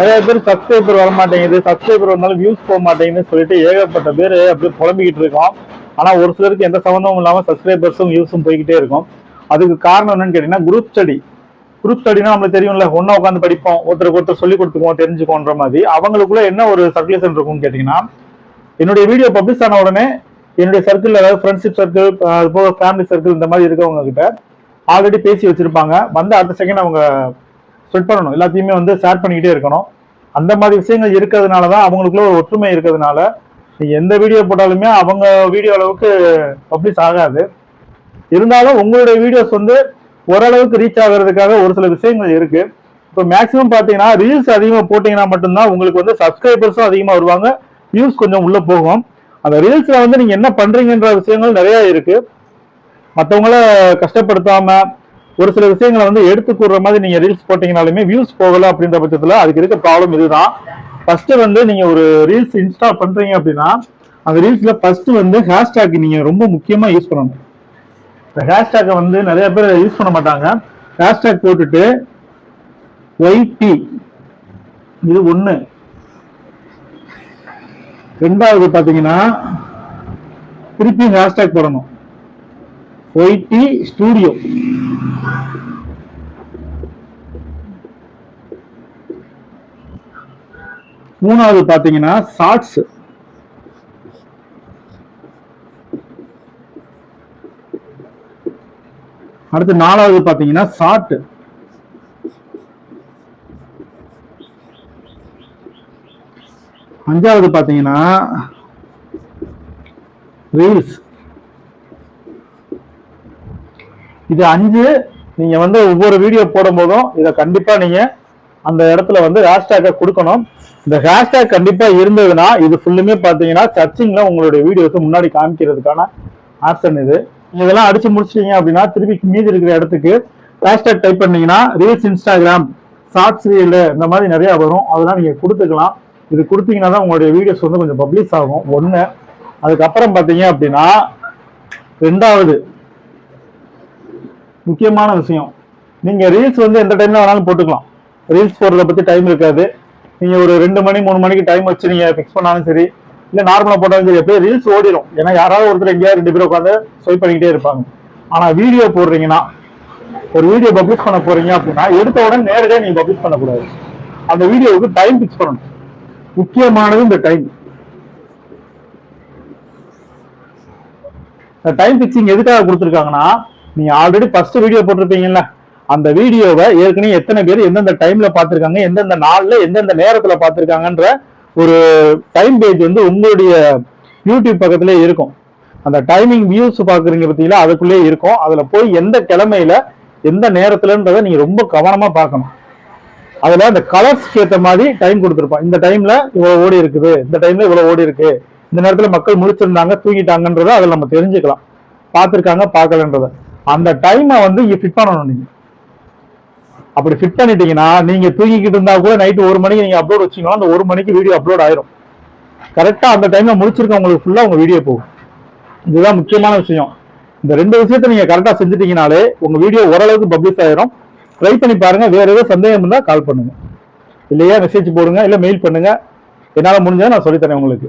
நிறைய பேர் சப்ஸ்கிரைபர் வர மாட்டேங்குது சப்ஸ்கிரைபர் வந்தாலும் வியூஸ் போக மாட்டேங்குதுன்னு சொல்லிட்டு ஏகப்பட்ட பேர் அப்படியே புலம்பிக்கிட்டு இருக்கோம். ஆனா ஒரு சிலருக்கு எந்த சம்மந்தமும் இல்லாம சப்ஸ்கிரைபர்ஸும் வியூஸும் போய்கிட்டே இருக்கும். அதுக்கு காரணம் என்னன்னு கேட்டீங்கன்னா குரூப் ஸ்டடி குரூப் ஸ்டடினா நம்மளுக்கு தெரியும்ல ஒன்னா உட்காந்து படிப்போம். ஒருத்தருக்கு ஒருத்தர் சொல்லி கொடுத்துக்குவோம் தெரிஞ்சுக்கோன்ற மாதிரி. அவங்களுக்குள்ள என்ன ஒரு சர்க்குலேஷன் இருக்கும்னு கேட்டீங்கன்னா என்னுடைய வீடியோ பப்ளிஷ் ஆன உடனே என்னுடைய சர்க்கிள் அதாவது ஃப்ரெண்ட்ஷிப் சர்க்கிள் அது போக ஃபேமிலி சர்க்கிள் இந்த மாதிரி இருக்கவங்க கிட்ட ஆல்ரெடி பேசி வச்சிருப்பாங்க. வந்து அடுத்த செகண்ட் அவங்க ஸ்ப்ரெட் பண்ணணும். எல்லாத்தையுமே வந்து ஷேர் பண்ணிக்கிட்டே இருக்கணும். அந்த மாதிரி விஷயங்கள் இருக்கிறதுனால தான் அவங்களுக்குள்ள ஒரு ஒற்றுமை இருக்கிறதுனால நீங்கள் எந்த வீடியோ போட்டாலுமே அவங்க வீடியோ அளவுக்கு பப்ளிஷ் ஆகாது. இருந்தாலும் உங்களுடைய வீடியோஸ் வந்து ஓரளவுக்கு ரீச் ஆகிறதுக்காக ஒரு சில விஷயங்கள் இருக்கு. இப்போ மேக்ஸிமம் பார்த்தீங்கன்னா ரீல்ஸ் அதிகமாக போட்டிங்கன்னா மட்டும்தான் உங்களுக்கு வந்து சப்ஸ்கிரைபர்ஸும் அதிகமாக வருவாங்க. வியூஸ் கொஞ்சம் உள்ளே போகும். அந்த ரீல்ஸில் வந்து நீங்கள் என்ன பண்ணுறீங்கன்ற விஷயங்கள் நிறையா இருக்குது மற்றவங்கள கஷ்டப்படுத்தாமல் ஒரு சில விஷயங்களை வந்து எடுத்து கூடுற மாதிரி நீங்க ரீல்ஸ் போட்டீங்கனாலுமே வியூஸ் போகல அப்படின்ற பட்சத்துல அதுக்கு இருக்க ப்ராப்ளம் இதுதான். ஃபர்ஸ்ட் வந்து நீங்க ஒரு ரீல்ஸ் இன்ஸ்டால் பண்றீங்க அப்படின்னா அந்த ரீல்ஸ்ல ஃபர்ஸ்ட் வந்து ஹேஷ்டேக் நீங்க ரொம்ப முக்கியமா யூஸ் பண்ணணும். இந்த ஹேஷ்டேக்கை வந்து நிறைய பேர் யூஸ் பண்ண மாட்டாங்க. ஹேஷ்டேக் போட்டுட்டு ஒய்டி இது ஒண்ணு. ரெண்டாவது பாத்தீங்கன்னா திருப்பி ஹேஷ்டேக் போடணும். ஒய்டி ஸ்டூடியோ மூணாவது பாத்தீங்கன்னா ஷார்ட்ஸ் அடுத்து நாலாவது பாத்தீங்கன்னா ஷார்ட் அஞ்சாவது பாத்தீங்கன்னா ரீல்ஸ் இது அஞ்சு நீங்க வந்து ஒவ்வொரு வீடியோ போடும் போதும் இதை கண்டிப்பா நீங்க அந்த இடத்துல வந்து ஹேஷ்டேக்கை கொடுக்கணும். இந்த ஹேஷ்டேக் கண்டிப்பா இருந்ததுன்னா இது ஃபுல்லுமே பாத்தீங்கன்னா சர்ச்சிங்ல உங்களுடைய வீடியோஸ் முன்னாடி காமிக்கிறதுக்கான ஆப்ஷன் இது. இதெல்லாம் அடிச்சு முடிச்சிட்டீங்க அப்படின்னா திருப்பி மீதி இருக்கிற இடத்துக்கு ஹேஷ்டேக் டைப் பண்ணீங்கன்னா ரீல்ஸ் இன்ஸ்டாகிராம் ஷார்ட்ஸ் ரீல் இந்த மாதிரி நிறைய வரும். அதெல்லாம் நீங்க கொடுத்துக்கலாம். இது கொடுத்தீங்கன்னா தான் உங்களுடைய வீடியோஸ் வந்து கொஞ்சம் பப்ளிஷ் ஆகும். ஒன்று அதுக்கப்புறம் பார்த்தீங்க அப்படின்னா ரெண்டாவது முக்கியமான விஷயம். நீங்க ரீல்ஸ் வந்து எந்த டைம்ல வேணாலும் போட்டுக்கலாம். ரீல்ஸ் போடுறத பத்தி டைம் இருக்காது. நீங்க ஒரு ரெண்டு மணி மூணு மணிக்கு டைம் வச்சு நீங்கள் ஃபிக்ஸ் பண்ணாலும் சரி இல்ல நார்மலாக போட்டாலும் சரி எப்படியும் ரீல்ஸ் ஓடிடும் ஏன்னா யாராவது ஒருத்தர் எங்கேயாவது ரெண்டு பேரும் உட்காந்து ஸ்வைப் பண்ணிக்கிட்டே இருப்பாங்க. ஆனா வீடியோ போடுறீங்கன்னா ஒரு வீடியோ பப்ளிஷ் பண்ண போறீங்க அப்படின்னா எடுத்த உடனே நேரடியாக நீங்க பப்ளிஷ் பண்ணக்கூடாது. அந்த வீடியோவுக்கு டைம் ஃபிக்ஸ் பண்ணணும். முக்கியமானது இந்த டைம் டைம் ஃபிக்ஸிங் எதுக்காக கொடுத்துருக்காங்கன்னா நீங்க ஆல்ரெடி ஃபர்ஸ்ட் வீடியோ போட்டிருப்பீங்கல்ல அந்த வீடியோவை ஏற்கனவே எத்தனை பேர் எந்தெந்த டைம்ல பார்த்துருக்காங்க எந்தெந்த நாள்ல எந்தெந்த நேரத்துல பார்த்துருக்காங்கன்ற ஒரு டைம் பேஜ் வந்து உங்களுடைய யூடியூப் பக்கத்திலே இருக்கும். அந்த டைமிங் வியூஸ் பாக்குறீங்க பார்த்தீங்களா அதுக்குள்ளே இருக்கும். அதுல போய் எந்த கிழமையில எந்த நேரத்துலன்றதை நீங்க ரொம்ப கவனமா பார்க்கணும். அதுல அந்த கலர்ஸ்க்கு ஏத்த மாதிரி டைம் கொடுத்துருப்போம். இந்த டைம்ல இவ்வளவு ஓடி இருக்குது இந்த டைம்ல இவ்வளவு ஓடி இருக்கு இந்த நேரத்துல மக்கள் முழிச்சிருந்தாங்க தூங்கிட்டாங்கன்றத அதில் நம்ம தெரிஞ்சுக்கலாம். பார்த்துருக்காங்க பார்க்கலன்றதை. அந்த டைமை வந்து இங்கே ஃபிட் பண்ணணும் நீங்கள் அப்படி ஃபிட் பண்ணிட்டீங்கன்னா நீங்கள் தூங்கிக்கிட்டு இருந்தா கூட நைட்டு ஒரு மணிக்கு நீங்கள் அப்லோட் வச்சிங்கன்னா அந்த ஒரு மணிக்கு வீடியோ அப்லோட் ஆயிரும். கரெக்டாக அந்த டைமில் முடிச்சிருக்க உங்களுக்கு ஃபுல்லாக உங்கள் வீடியோ போகும். இதுதான் முக்கியமான விஷயம். இந்த ரெண்டு விஷயத்த நீங்கள் கரெக்டாக செஞ்சுட்டீங்கனாலே உங்கள் வீடியோ ஓரளவுக்கு பப்ளிஷ் ஆயிரும். ட்ரை பண்ணி பாருங்கள் வேறு ஏதோ சந்தேகம் இருந்தால் கால் பண்ணுங்கள் இல்லையா மெசேஜ் போடுங்க இல்லை மெயில் பண்ணுங்கள் என்னால் முடிஞ்சதை நான் சொல்லித்தரேன் உங்களுக்கு.